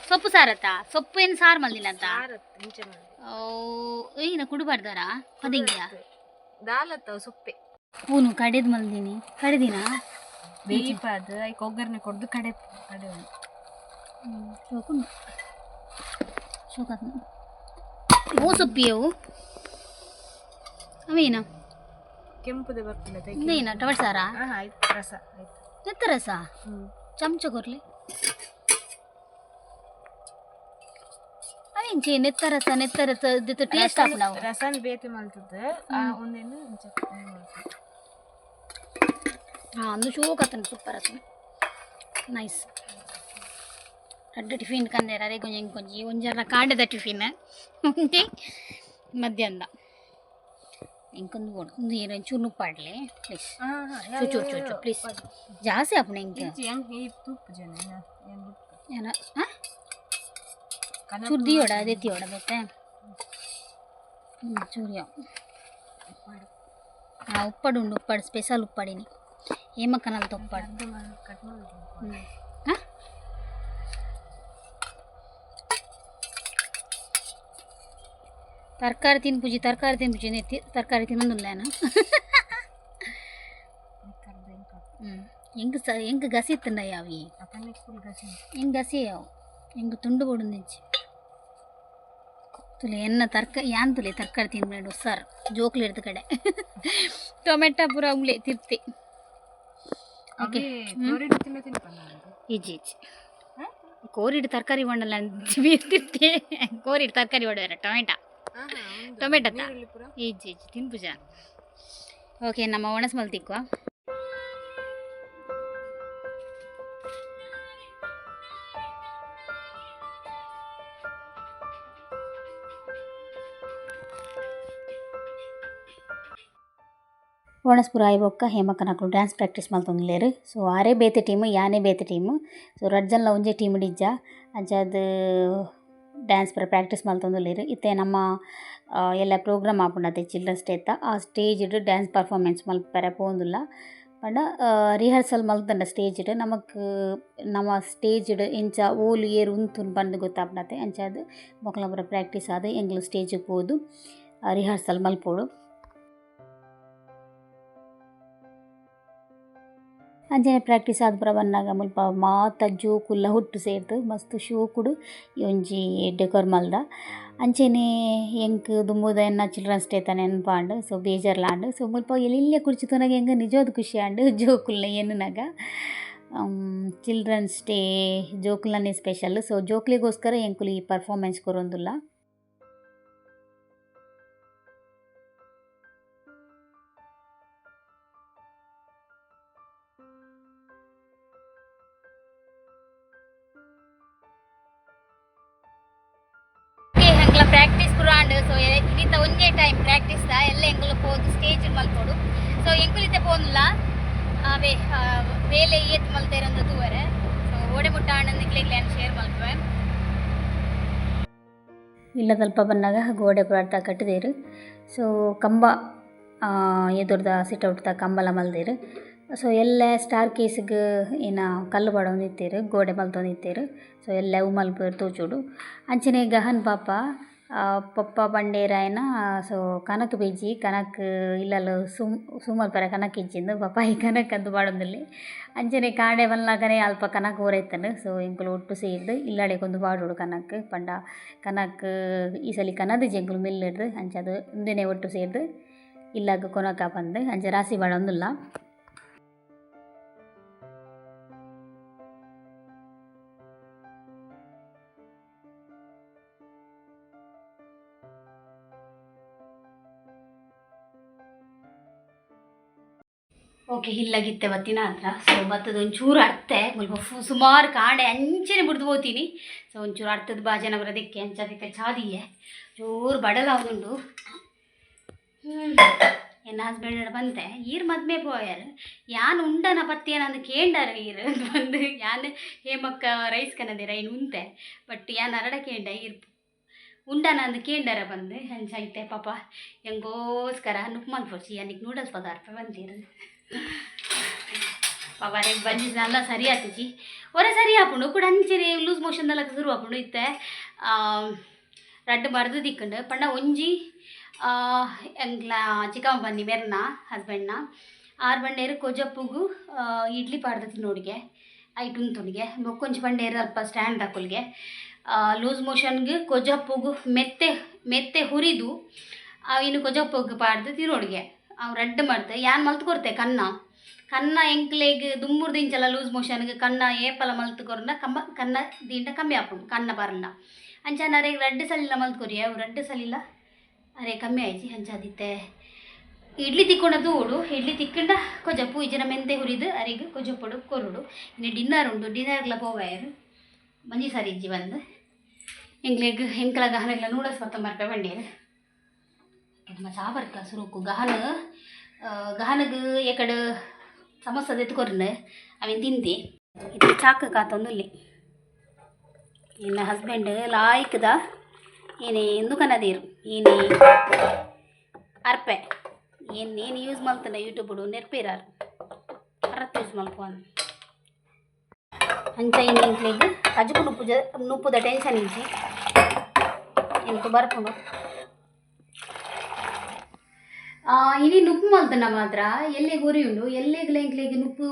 ಸೊಪ್ಪು ಸಾರತ್ತ? ಸೊಪ್ಪು ಏನು ಸಾರು ಮಲ್ದಿನಂತ ಏನ ಕುಡಬಾರ್ದಾರ? ಅದಿಂಗ್ಯಾ ದಾಲತ್ತ ಸೊಪ್ಪೆ. ಹೂನು ಕಡೆದ್ ಮಲ್ದಿನಿ. ಕಡೆದಿನ? ಬೇಯಿಪಾದ ಐಕ್ ಒಗ್ಗರಣೆ ಕೊಡ್ದು ಕಡೆ ಕಡೆ ಶೋಕುಂಡು ಶೋಕಾತ್ ಓ ಸೊಪ್ಪಿಯವು ಅವೇನ ಕೆಂಪುದೆ ತೆಗಿ ಇದೇನ ಟವಟ್ ಸಾರಾ? ಹಾಂ ಆಯ್ತು. ರಸ ಆಯ್ತು. ಎತ್ತ ರಸ? ಹ್ಞೂ ಚಮಚ ಕೊರ್ಲಿ ಅವೇಂಚಿ ನೆತ್ತ ರಸ ನೆತ್ತ ರಸ ಇದ್ದಿತ್ತು ಟೇಸ್ಟ್ ಹಾಕು ನಾವು ರಸನ್ ಬೇತಿ ಮಲ್ತದ್ದು ಒಂದೇನು ಹಾಂ ಅಂದು ಶೋಕತ್ತನ ಸೂಪರ್ ಅಸು ನೈಸ್ ಅಡ್ಡ ಟಿಫಿನ್ ಕಂದೇರ ಅರೆ ಗೊಂಜಿ ಗೊಂಜಿ ಒಂಜರ ಕಾಡದ ಟಿಫಿನ್ ಮಧ್ಯಾಹ್ನ ಇಂಕೊಂದು ಚೂರು ಚೂರು ಪ್ಲೀಸ್. ಜಾಸ್ತಿ ಆಪುಣ ಇಂಕ ಹೆಂಗ್ ಈ ತುಪ್ಪ ಜನ ಏನ್ ಏನ ಹಾಂ ಚೂರು ದಿಯೋಡ ಅದೇ ತಿಯೋಡ ಬೇತೆ ಹ್ಞೂ ಚೂರಿಯೋ ಹಾಂ ಉಪ್ಪಾಡು. ಉಂಡು ಉಪ್ಪಾಡು ಸ್ಪೆಷಲ್ ಉಪ್ಪಾಡಿನಿ. ಏಮಕ್ಕನಲ್ಲಿ ಉಪ್ಪಾಡು. ತರಕಾರಿ ತಿನ್ ಪೂಜಿ ತರಕಾರಿ ತಿನ್ ಪೂಜಿ ನೆತ್ತಿ ತರಕಾರಿ ತಿನ್ನೋದಿಲ್ಲ ನಾನು ಹ್ಞೂ ಹೆಂಗೆ ಸ ಹೆಂಗೆ ಗಸಿ ತಿನ್ನ ಯಾವಿ ಅಪನೆ ಫುಲ್ ಗಸಿ ಹೆಂಗೆ ಗಸಿ ಯಾವು ಹೆಂಗೆ ತುಂಡು ಕೊಡು ನಿಂಚಿ ತುಲೆ ಎನ್ನ ತರ್ಕ ಯಾನ್ ತುಲೆ ತರಕಾರಿ ತಿನ್ಬೇಡು ಸರ್ ಜೋಕ್ಲಿ ಹಿಡ್ದ ಕಡೆ ಟೊಮೆಟೊ ಪೂರ ಉಂಗ್ಲೆ ತಿರ್ತಿ ಓಕೆ ಕೋರಿಡು ತಿನ್ನ ತಿನ್ಪಲ್ಲ ಈಜಿ ಈಜಿ ಕೋರಿಡು ತರಕಾರಿ ಬಣ್ಣಲ್ಲ ತಿರ್ತಿ ಕೋರಿಡು ತರಕಾರಿ ಹೊಡೆದಾರೆ ಟೊಮೆಟೊ ಟೊಮೆಟೊ ಈಜಿ ಈಜಿ ತಿನ್ ಪೂಜಾ ಓಕೆ ನಮ್ಮ ಒಣಸ್ ಮಲ್ತಿಕ್ವ ಓಣಸ್ಪುರ ಆಯ್ಬೊಕ್ಕ ಹೇಮಕ್ಕನಕಲು ಡ್ಯಾನ್ಸ್ ಪ್ರಾಕ್ಟೀಸ್ ಮಲ್ತೊಂದುಲ್ಲೆರ್. ಸೊ ಆರೇ ಬೇತೆ ಟೀಮ್ ಯಾನೇ ಬೇತೆ ಟೀಮ್ ಸೊ ರಡ್ಜನ್ಲ ಒಂಜೆ ಟೀಮ್ ಡಿಜ್ಜ ಅಂಚಾದ್ ಡ್ಯಾನ್ಸ್ ಪೂರ ಪ್ರಾಕ್ಟೀಸ್ ಮಲ್ತೊಂದುಲ್ಲೆರ್ ಇತ್ತೆ ನಮ್ಮ ಎಲ್ಲ ಪ್ರೋಗ್ರಾಮ್ ಆಪುಂಡತೆ ಚಿಲ್ಡ್ರನ್ಸ್ ಡೇ ಅತ್ತ ಆ ಸ್ಟೇಜ್ಡ್ ಡ್ಯಾನ್ಸ್ ಪರ್ಫಾರ್ಮೆನ್ಸ್ ಮಲ್ಪೆರೆ ಪೋಂದುಲ್ಲ ಪಂಡ ರಿಹರ್ಸಲ್ ಮಲ್ತಂಡ ಸ್ಟೇಜ್ಡ್ ನಮಕ್, ನಮ್ಮ ಸ್ಟೇಜ್ಡ್ ಇಂಚ ಓಲು, ಏರು ಉಂತುನ್ ಬಂದು ಗೊತ್ತಾಪುಂಡತೆ. ಅಂಚಾದ್ ಮೊಕ್ಕಲ ಪೂರ ಪ್ರಾಕ್ಟೀಸ್ ಆದ್ ಎಂಕ್ಲು ಸ್ಟೇಜಿಗೆ ಹೋದು ರಿಹರ್ಸಲ್ ಮಲ್ಪೋಡು. ಅಂಚನೆ ಪ್ರಾಕ್ಟೀಸ್ ಆದ ಪೂರ ಮುಲ್ಪ ಮಾತ ಜೋಕುಲ್ಲ ಹುಟ್ಟು ಸೇರ್ದು, ಮಸ್ತ್ ಶೋಕುಡು ಈ ಒಂಜಿ ಡೆಕೋರ್ ಮಲ್ದ. ಅಂಚನೆ ಎಂಕ್ ದುಂಬುದ ಎನ್ನ ಚಿಲ್ಡ್ರನ್ಸ್ ಡೇ ತ ನೆನ್ಪಾಂಡ್ ಸೊ ಬೇಜಾರ್ಲಾಂಡ್. ಸೊ ಮುಲ್ಪ ಕುರ್ಚಿ ಕುರ್ಚಿತನಾಗ ಹೆಂಗ ನಿಜವಾದ ಖುಷಿ ಆಂಡ್ ಜೋಕುಲ್ನ ಎನ್ನನಾಗ ಚಿಲ್ಡ್ರನ್ಸ್ ಡೇ ಜೋಕುಲ್ನೇ ಸ್ಪೆಷಲ್ ಸೊ ಜೋಕ್ಲಿಗೋಸ್ಕರ ಎಂಕುಲು ಈ ಪರ್ಫಾರ್ಮೆನ್ಸ್ ಕೊರೊಂದುಲ್ಲ. ಸೊ ಇಂತ ಒಂದೇ ಟೈಮ್ ಪ್ರಾಕ್ಟೀಸ್ ದ ಎಲ್ಲ ಎಂಕುಲು ಪೋದು ಸ್ಟೇಜ್ ಮಲ್ಪೋಡು ಸೊ ಎಂಕುಲಿತೆ ಪೋನುಲ್ಲ ಅವೇ ಆ, ಬೇಲೆ ಏತ್ ಮಲ್ತೇರಂದು ತೂವರೆ. ಸೊ ಓಡೆ ಮುಟ್ಟ ಆನಂದಿಕ್ಲಿಗ್ಲೆ ಶೇರ್ ಇಲ್ಲ ಸ್ವಲ್ಪ ಬಂದಾಗ ಗೋಡೆ ಪುರಾಟ ಕಟ್ಟಿದೇರು ಸೊ ಕಂಬ ಎದುರ್ದ ಸಿಟೌಟ್ದ ಕಂಬಲ ಮಲ್ದೇರು. ಸೊ ಎಲ್ಲ ಸ್ಟಾರ್ ಕೇಸಿಗೆ ಏನ ಕಲ್ಲು ಬಡೊಂದು ಇತ್ತೀರು ಗೋಡೆ ಮಲ್ತೊಂದು ಇತ್ತೀರು ಸೊ ಎಲ್ಲ ಅವು ಮಲ್ಪೇರು ತೋಚುಡು ಅಂಚನೆ ಗಹನ್ ಪಾಪ ಪಪ್ಪ ಬಂಡೇರಾಯನ ಸೊ ಕನಕ್ ಬೇಜಿ ಕನಕ್ ಇಲ್ಲಲು ಸುಮ್ ಸುಮಲ್ಪರ ಕನಕ್ ಇಜ್ಜಿಂದು ಪಪ್ಪ ಈ ಕನಕ್ ಅಂದು ಬಾಡೊಂದುಲ್ಲೆ ಅಂಚನೆ ಕಾಡೆ ಬಲ್ಲಾಗನೆ ಅಲ್ಪ ಕನಕ್ ಊರೈತನು ಸೊ ಎಂಕುಲು ಒಟ್ಟು ಸೇರ್ದು ಇಲ್ಲಾಡೆಗೊಂದು ಬಾಡೋಡು ಕನಕ್ ಪಂಡ ಕನಕ್ ಈ ಸಲ ಕನದು ಜಂಗುಲು ಮಿಲ್ಲಿಡ್ದು ಅಂಚದು ಇಂದಿನೇ ಒಟ್ಟು ಸೇರ್ದು ಇಲ್ಲಾಗ ಕೊನಕ ಬಂದು ಅಂಚ ರಾಸಿ ಬಾಡೊಂದುಲ್ಲ ಓಕೆ ಇಲ್ಲಾಗಿತ್ತೆ ಬತ್ತಿನ ಹತ್ರ. ಸೊ ಬತ್ತದ ಒಂಚೂರು ಅರ್ತೆ ಮುಲ್ಪ ಫು, ಸುಮಾರು ಕಾಂಡೆ ಅಂಚನೆ ಬಿಡ್ದು ಹೋಗ್ತೀನಿ. ಸೊ ಒಂಚೂರು ಅರ್ಥದ ಬಾಜನ ಬರೋದಕ್ಕೆ ಅಂಚದಕ್ಕೆ ಚಾದಿಯೇ ಚೂರು ಬಡಲಾವುದುಂಡು ಎನ್ನ ಹಸ್ಬೆಂಡ್ ಬಂತೆ ಈರ್ ಮದ್ಮೆ ಪೋಯಾರ ಯಾನ್ ಉಂಡನ ಪತ್ತಿಯನಂದು ಕೇಂಡಾರ ಈರ್ ಬಂದು, ಯಾನ್ ಹೇಮಕ್ಕ ರೈಸ್ ಕನ್ನದಿರ ರೈನ್ ಉಂತೆ. ಬಟ್ ಯಾನ್ ಅರಡ ಕೇಂಡ ಈರ್ ಉಂಡನ ಅಂದ್ ಕೇಂಡಾರ ಬಂದು ಹಂಚೈತೆ ಪಾಪ, ಹೆಂಗೋಸ್ಕರ ನುಕ್ ಮಲ್ಪೊಚ್ಚಿ ಯಾನಿಗೆ ನೂಡಲ್ಸ್ ಪದಾರ್ಥ ಬಂದಿರು ಪಾಪ ರೇಗ್ ಬಂಜಿ ಎಲ್ಲ ಸರಿ ಆತುಜಿ ಒರೆ ಸರಿ ಆಪುಂಡು ಕೂಡ ಅಂಚೆನೆ ಲೂಸ್ ಮೋಷನ್ದೆಲ್ಲ ಶುರು ಆಪುಂಡು ಇತ್ತೆ ರಡ್ಡು ಮರ್ದು ದಿಕ್ಕಂಡು. ಪಂಡ ಒಂಜಿ ಆ, ಎಂಗ್ಲ ಚಿಕ್ಕಮ್ಮ ಬನ್ನಿ ಮೆರ್ನ ಹಸ್ಬೆಂಡ್ನ. ಆರು ಬಂಡೇರು ಕೊಜಪ್ಪುಗು ಆ, ಇಡ್ಲಿ ಪಾಡ್ದ ನೋಡಿಗೆ ಐಟ್ ಉಂತುನಿಗೆ ಬೊಕ್ಕೊಂಚಿ ಬಂಡೇರು ಅಲ್ಪ ಸ್ಟ್ಯಾಂಡ್ ಹಾಕೊಲ್ಗೆ. ಲೂಸ್ ಮೋಷನ್ಗೆ ಕೊಜಪ್ಪುಗು ಮೆತ್ತೆ ಮೆತ್ತೆ ಹುರಿದು ಇನ್ನು ಕೊಜಪ್ಪುಗು ಪಾಡ್ದು ತಿನ್ನೋಡಿಗೆ ಅವು ರೆಡ್ ಮಾಡ್ತೆ. ಯಾನ್ ಮಲ್ತು ಕೊರ್ತೆ ಕನ್ನ. ಕನ್ನ ಎಂಕ್ಲೆಗ್ ದುಮ್ಮುರ್ ದಿಂಚಲ ಲೂಸ್ ಮೋಷನ್ಗೆ. ಕನ್ನ ಏಪಲ ಮಲ್ತು ಕೊರ್ನ ಕಮ್ಮ, ಕನ್ನ ದಿಂಡ ಕಮ್ಮಿ ಆಪುಂಡು. ಕನ್ನ ಬರಲ್ಲ ಅಂಚಾನ ಅರೆ ರಡ್ಡು ಸಲಿಲ್ಲ ಮಲ್ತ್ಕೊರಿ ಅವು ರೆಡ್ ಸಲಿಲ್ಲ? ಅರೆ, ಕಮ್ಮಿ ಆಯ್ತು ಹಂಚಾದಿತ್ತೆ ಇಡ್ಲಿ ತಿಕ್ಕೊಂಡದ್ದು ಓಡು ಇಡ್ಲಿ ತಿಕ್ಕೊಂಡ ಕೊಜಪ್ಪು ಪೂಜನ ಮೆಂತೆ ಹುರಿದು, ಅರಿಗೆ ಕೊಜಪ್ಪಡು ಪೊಡು ಕೊರುಡು. ಇನ್ನು ಡಿನ್ನರ್ ಉಂಟು ಡಿನ್ನರ್ಲ ಪೋವಾಯರು ಮಂಜಿ ಸಾರಿ ಇಜ್ಜಿ ಬಂದು. ಎಂಗ್ಲೆಗ್ ಹೆಂಕಲ ಗಹನಗಳ ನೂಡಲ್ಸ್ ಪತ್ತ ಮರ್ಪೆ ನಮ್ಮ ಚಾಬರ್ಕ ಸುರುಕು ಗಹನ ಗಹನಗ ಎಕಡೆ ಸಮೋಸ ಎತ್ಕೊರ್ನ ಅವೇನು ತಿಂತಿ ಇದು ಚಾಕ ಕಾತೊಂದುಲ್ಲಿ. ಇನ್ನು ಹಸ್ಬೆಂಡ್ ಲಾಯ್ಕದ ಏನೇ ದುಕಾನದೇರು ಏನೇ ಅರ್ಪೆ. ಏನ್ ಏನು ಯೂಸ್ ಮಾಡ್ತಾನೆ ಯೂಟ್ಯೂಬ್ ನೆರ್ಪೇರಾರು. ಅರತ್ ಯೂಸ್ ಮಾಡ್ಕೊಂಡು ಅಂಚ ಇನ್ನು ಇಂಕ್ಲಿಗೆ ಕಜುಕು ನುಪ್ಪು ಜ, ನುಪ್ಪುದ ಟೆನ್ಷನ್ ಇಂಚಿ. ಎಂತು ಬರ್ಕೊಂಡು. ಇನಿ ನುಪ್ಪು ನಮ್ಮ ಮಾತ್ರ. ಎಲ್ಲಿ ಗುರಿ ಉಂಡು ಎಲ್ಲೆಗ್ಲ ಇಂಕ್ಲಿಗೆ ನುಪ್ಪು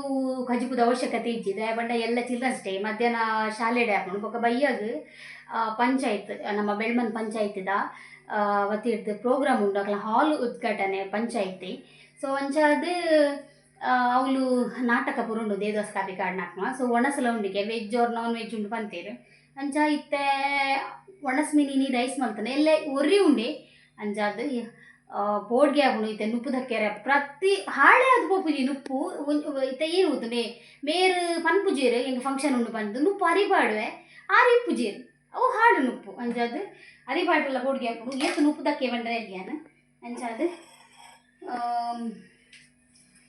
ಕಜುಕುದ ಅವಶ್ಯಕತೆ ಇಜ್ಜಿದೆ ಬಂಡ ಎಲ್ಲ ಚಿಲ್ಡ್ರನ್ಸ್ ಡೇ ಮಧ್ಯಾಹ್ನ ಶಾಲೆ ಡೇ ಹಾಕೊಂಡು. ಬೊಕ್ಕ ಬೈಯಾಗ ಪಂಚಾಯತ್, ನಮ್ಮ ಬೆಳ್ಮನ್ ಪಂಚಾಯತಿದ ಅವತ್ತಿಡ್ದು ಪ್ರೋಗ್ರಾಮ್ ಉಂಡು ಅಕ್ಲ ಹಾಲ್ ಉದ್ಘಾಟನೆ ಪಂಚಾಯತಿ. ಸೊ ಅಂಚಾದ್ ಅವಳು ನಾಟಕ ಪುರುಂಡು ದೇವದಾಸ್ ಕಾಪಿ ಕಾಡ್ನಾಕ್ನ ಸೊ ಒಣಸಲ ಉಂಡಿಗೆ ವೆಜ್ ಅವ್ರು ನಾನ್ ವೆಜ್ ಉಂಡು ಪಂತೇರು. ಅಂಚ ಇತ್ತೆ ಒಣಸ್ ಮೀನಿ ರೈಸ್ ಮಲ್ತಾನೆ. ಎಲ್ಲ ಒರ್ರಿ ಉಂಡೆ. ಅಂಚಾದ್ ಬೋಡ್ಗೆ ಆಗುಣು ಇತ್ತೆ ನುಪ್ಪು ದಕ್ಕೆರೆ ಪ್ರತಿ ಹಾಳೆ ಅದು ಪೋಪುಜಿ ನುಪ್ಪು ಒಂಜ್- ಇತ್ತೆ ಏನು ಗೊತ್ತುಂಡೆ ಮೇರು ಪನ್ಪುಜೀರು ಹೆಂಗೆ ಫಂಕ್ಷನ್ ಉಂಡು ಬಂದು ನುಪ್ಪು ಅರಿಪಾಡುವೆ ಆರಿ ಪುಜೀರು ಅವು ಹಾಡು ನುಪ್ಪು ಅಂಚಾದ್ ಅರಿಪಾಟೆಲ್ಲ ಬೋಡ್ಗೆ ಹಾಕೊಂಡು ಏತು ನುಪ್ಪು ದಕ್ಕೆ ಬಂದ್ರೆ ಅಲ್ಲಿಯಾನ ಅಂಚಾದ್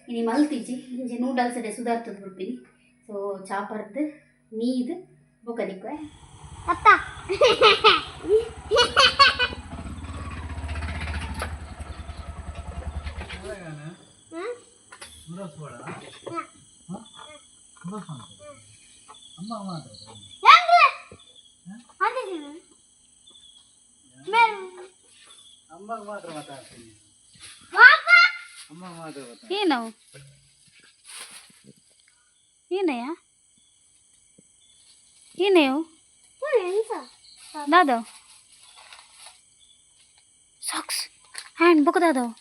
ಇನಿ ಮಲ್ತಿಜಿ ಇಂಜೆ ನೂಡಲ್ಸ್ ಡೆ ಸುಧಾರ್ತದ ಬಿಡ್ತೀನಿ. ಸೊ ಚಾಪರ್ದು ಮೀದು ಬೊಕದಿಕ್ವೆ ಅತ್ತ ಏನು ಏನಯ್ಯ ಏನೇವು ದಾದವ್ ಸಾಕ್ಸ್ ಹ್ಯಾಂಡ್ ಬುಕ್ ದಾದವ್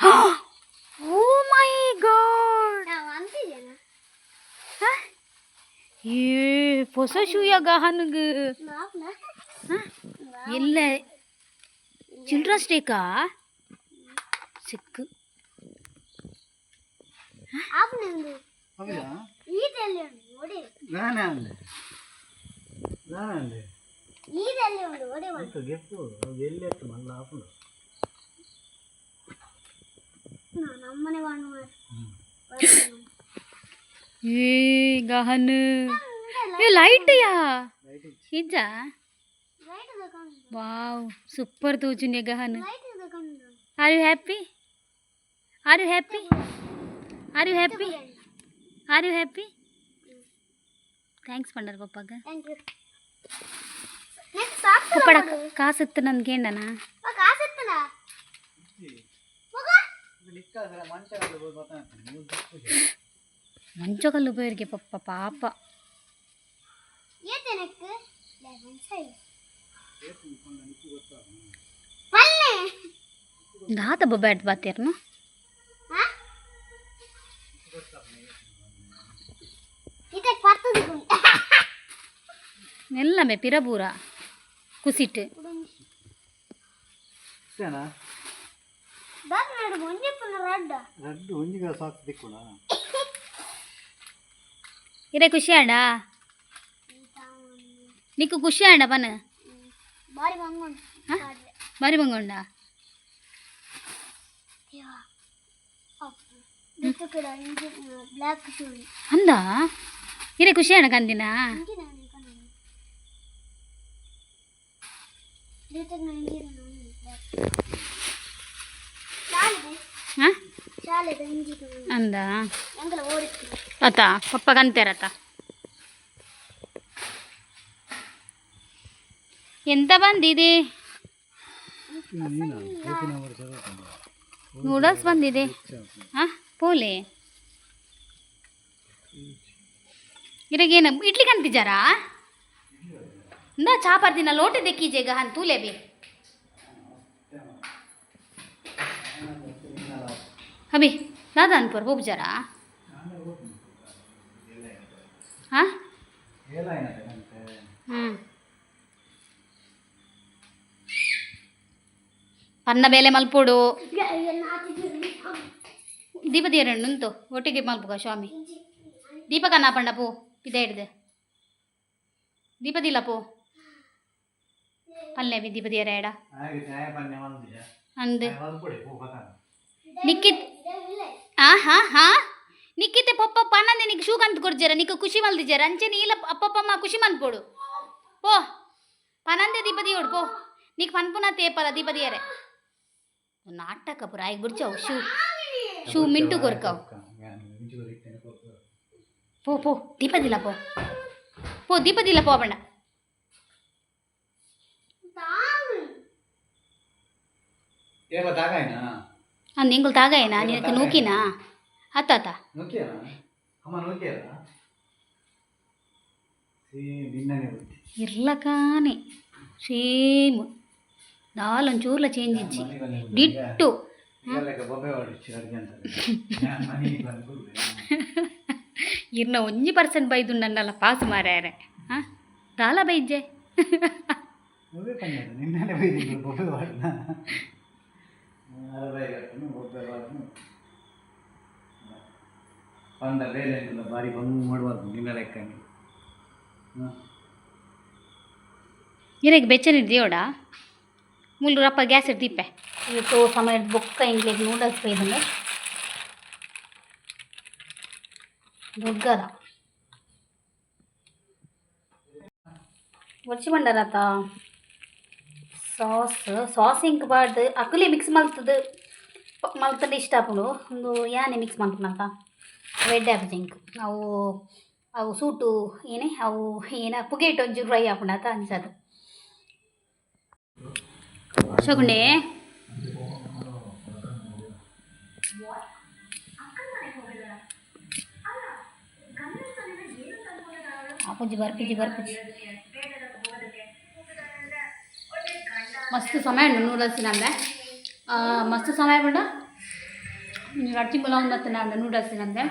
ಓ ಮೈ ಗಾಡ್ ಏ ಹೊಸ ಶೂಯಾಗ ಹನಗ ಇಲ್ಲ ಚಿಲ್ಡ್ರನ್ಸ್ ಡೇಕಾ ಸಿಕ್ಕು ಗಿಫ್ಟ್ ಎಲ್ಲಿ ಎತ್ತು ಮಲ್ಲ ಹಾಕೊಂಡು ಏ ಗಹನ್ ಏ ಲೈಟ್ಯಾ ಲೈಟ್ ಇಜ್ಜ ವಾವ್ ಸೂಪರ್ ತೋಚುನ್ಯ ಗಹನ್ are you happy are you happy are you happy are you happy thanks ಪಂಡರ್ ಪಪ್ಪಾಗ ಪಪ್ಪಡ ಕಾಸು ಇತ್ತು ನನ್ಗೆ ಏನನ ಲಿಕ್ಕಾದ್ರೆ ಮಂಚ ಗೊತ್ತಾಗ್ತದೆ ನೀವು ಗಿಫ್ಟ್ ಮಂಚಗಲ್ಲು ಬೇರ್ಗೆ ಪಪ್ಪ ಪಾಪ ದಾತ ಬ್ಯಾಟ್ ಬಾತೇರ್ನು రెడ్ ఉంజిపున రెడ్ రెడ్ ఉంజిగా సాక్స్ దిక్కున ఇరే ఖుషి అండ నీకు ఖుషి అండ పన బారి బంగుండ బారి బంగుండ ಅಂದ ಇರೇ ಖುಷಿ ಅಣ್ಣ ಕಂದಿನ Later, 90 and 90. ಅಂದ? ಅತ ಪಪ್ಪಗಂತೇರತ ಎಂತ ಬಂದಿದೆ? ನೂಡಲ್ಸ್ ಬಂದಿದೆ. ಹಾ ಪೋಲೆ? ಇರಗೇನು ಇಡ್ಲಿ ಕಂತಿದ್ದಾರಾ ಇಂದ ದಿನ ಲೋಟ ದಿಕ್ಕಿ ಜೇಗ ಹನ್ ತೂಲೆ ಬಿ ಅಭಿ ದಾದಾನ್ಪುರ್ ಹೋಗಿ ಜರ ಹಾಂ? ಹಾಂ ಅನ್ನ ಬೇಲೆ ಮಲ್ಪೋಡು. ದೀಪದ ಎರಡು ಉಂಟು ಒಟ್ಟಿಗೆ ಮಲ್ಪುಗ ಸ್ವಾಮಿ. ದೀಪಕ ನಾ ಪಂಡ ಪೂ ಇದೇ ಹಿಡ್ದೆ. ದೀಪದಿಲ್ಲ ಪೂ? ಪಲ್ಯ ಬಿ ದೀಪದ ಎರಡು ಅಂದು. ನಿಖಿತ್ ಆ ಹಾ ಹಾ ನಿಕ್ಕಿತೆ ಪಪ್ಪ ಪನ್ನಂದೆ ನಿಕ್ ಶೂ ಕಂತ ಕೊಡ್ಜಾರ ನಿಕ್ಕ ಖುಷಿ ಮಲ್ದಿಜಾರ ಅಂಚೆ ನೀಲ ಅಪ್ಪಪ್ಪಮ್ಮ ಖುಷಿ ಮನ್ಪೋಡು ಪೋ ಪನಂದೆ ದೀಪದಿ ಓಡು ಪೋ ನೀಕ್ ಪನ್ಪುನ ತೇಪಲ ದೀಪದಿ ಎರೆ ನಾಟಕ ಪುರ ಆಯ್ಕೆ ಬಿಡ್ಚಾವು ಶೂ ಶೂ ಮಿಂಟು ಕೊರ್ಕಾವು ಪೋ ಪೋ ದೀಪದಿಲ್ಲ ಪೋ ಪೋ ದೀಪದಿಲ್ಲ ಪೋ ಬಣ್ಣ ಏ ಬತ್ತಾಗಾಯ್ನ ಅಂದ್ ಎಂಗುಲ್ ತಾಗಾಯನಾ ನಿನಕ್ಕೆ ನೂಕಿನಾ ಹತ್ತಾತ ನೋಕಿಯಲ್ಲ ಅಮ್ಮ ನೋಕಿಯಲ್ಲ ಸೇ ನಿನ್ನನೆ ಬುದ್ಧಿ ಇರ್ಲಕಾನೆ ಸೇಮ್ ನಾಲೊಂಚೂರ್ಲ ಚೇಂಜ್ ಇಜ್ಜಿ ಡಿಟ್ಟು ಇದೆಲ್ಲ ಬೊಬ್ಬೆ ಹೊಡಿಸಿ ಅಡ್ಗೆ ಅಂತಾರೆ ನಾನು ಮನೆಗೆ ಬಂದು ಕೊಡುವೆ ಇರ್ನ ಒಂಜಿ ಪರ್ಸೆಂಟ್ ಬೈದು ನನ್ನಲ್ಲ ಪಾಸ್ ಮಾರ್ಯಾರೆ ಹಾಂ ದಾಲ ಬೈಜ್ಜೆ ಬೊಬ್ಬೆ ಪನ್ನೆದು ನಿನ್ನೆ ಬೈದಿದ್ದು ಬೊಬ್ಬೆ ಬಾಡ್ನ ಅರವೈಗಟ್ಟನು ಬೊಬ್ಬೆ ಬಾಡ್ನು ಪಂಡ ಬೇಲೆ ಅಂತಿಲ್ಲ ಬಾರಿ ಬಂದು ಮಾಡಬಾರ್ದು ನಿನ್ನ ಲೆಕ್ಕನೆ ಹಾಂ ಇರಕ್ಕೆ ಬೆಚ್ಚನ ದೇವಡ ಮುಲ್ಲು ರಪ್ಪ ಗ್ಯಾಸ್ ಇಡ್ದಿಪ್ಪೆ ಇವತ್ತು ಸಮಯ ಬೊಕ್ಕ ಇಂಗ್ಲಿಷ್ ನೂಡಲ್ಸ್ ಬೈದಂಗೆ ದೊಡ್ಡದ ಒಡ್ಸಿ ಬಂಡಾರತ ಸಾಸ್ ಸಾಸ್ ಇಂಕ್ ಬಾರ್ದು ಅಕುಲೆ ಮಿಕ್ಸ್ ಮಲ್ತದ ಮಲ್ತದ ಇಷ್ಟ ಆಪುಂಡು ಒಂದು ಯಾನೆ ಮಿಕ್ಸ್ ಮಲ್ಪನಂತ ರೆಡ್ ಆ್ಯಪ್ ಇಂಕ್ ಅವು ಅವು ಸೂಟು ಏನೇ ಅವು ಏನ ಪುಗೇಟ್ ಒಂಚೂರು ಫ್ರೈ ಆಪುಂಡ ಅಂತ ಅನ್ಸದು ಶಗುಂಡೆ ಅಪ್ಪುಜಿ ಬರ್ಪಿಜಿ ಬರ್ಪಿಜಿ ಮಸ್ತ್ ಸಮಯ ನೂಡಲ್ಸ್ ನಂಬೆ ಮಸ್ತ್ ಸಮಯ ಬಿಡ. ನೀವು ಅಟ್ಟಿ ಪುಲಾವ್ ನಾನು ನೂಡಲ್ಸ್ ನಂಬೆ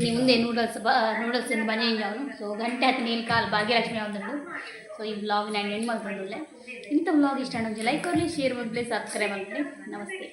ನೀ ಮುಂದೆ ನೂಡಲ್ಸ್ ಬ ನೂಡಲ್ಸ್ ಬನ್ನಿ ಅವನು ಸೊ ಗಂಟೆ ಹತ್ತು ನೀನು ಕಾಲು ಭಾಗ್ಯಲಕ್ಷ್ಮಿ ಅವನದು ಸೊ ಈ ವ್ಲಾಗ್ ನಾನು ಎಂಡ್ ಮಾಡ್ಕೊಂಡುಳ್ಳೆ ಇಂಥ ವ್ಲಾಗ್ ಇಷ್ಟ ಅನ್ನೋದು ಲೈಕ್ ಕೊಡಲಿ ಶೇರ್ ಮಾಡಲಿ ಸಬ್ಸ್ಕ್ರೈಬ್ ಆಗಲಿ ನಮಸ್ತೆ.